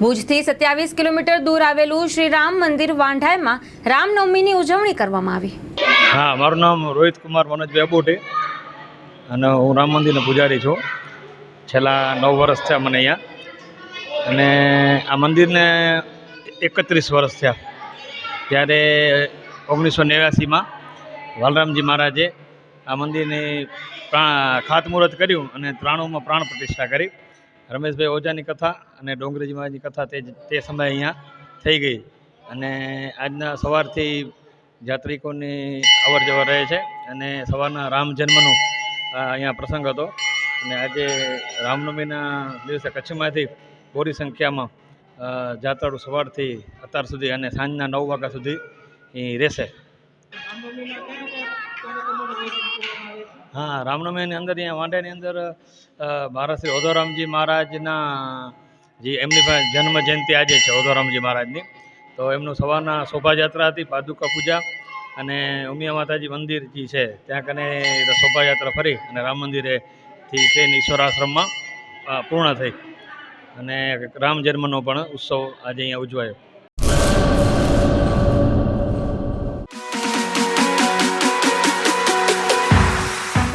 ભુજથી સત્યાવીસ કિલોમીટર દૂર આવેલું શ્રી રામ મંદિર વાંઢાયમાં રામનવમીની ઉજવણી કરવામાં આવી. હા, મારું નામ રોહિત કુમાર મનોજભાઈ અબોટે અને હું રામ મંદિરનો પૂજારી છું. છેલ્લા નવ વર્ષ થયા મને અહીંયા. અને આ મંદિરને એકત્રીસ વર્ષ થયા. ત્યારે ઓગણીસો નેવ્યાસીમાં વાલરામજી મહારાજે આ મંદિરની પ્રા, ખાતમુહૂર્ત કર્યું અને ત્રાણુંમાં પ્રાણ પ્રતિષ્ઠા કરી. રમેશભાઈ ઓઝાની કથા અને ડોંગરેજી મહારાજની કથા તે તે સમયે અહીંયા થઈ ગઈ. અને આજના સવારથી યાત્રિકોની અવર જવર રહે છે અને સવારના રામ જન્મનો અહીંયા પ્રસંગ હતો. અને આજે રામનવમીના દિવસે કચ્છમાંથી બોરી સંખ્યામાં જાત્રાળુ સવારથી અત્યાર સુધી અને સાંજના નવ વાગ્યા સુધી રહેશે. હા, રામનવમીની અંદર અહીંયા વાંઢાની અંદર મહારાજ શ્રી ઓધોરામજી મહારાજના જે એમની જન્મ જયંતિ આજે છે ઓધોરામજી મહારાજની. તો એમનું સવારના શોભાયાત્રા હતી, પાદુકા પૂજા અને ઉમિયા માતાજી મંદિર જે છે, ત્યાં કને શોભાયાત્રા ફરી અને રામ મંદિરેથી થઈને ઈશ્વર આશ્રમમાં પૂર્ણ થઈ. અને રામ જન્મનો પણ ઉત્સવ આજે અહીંયા ઉજવાયો.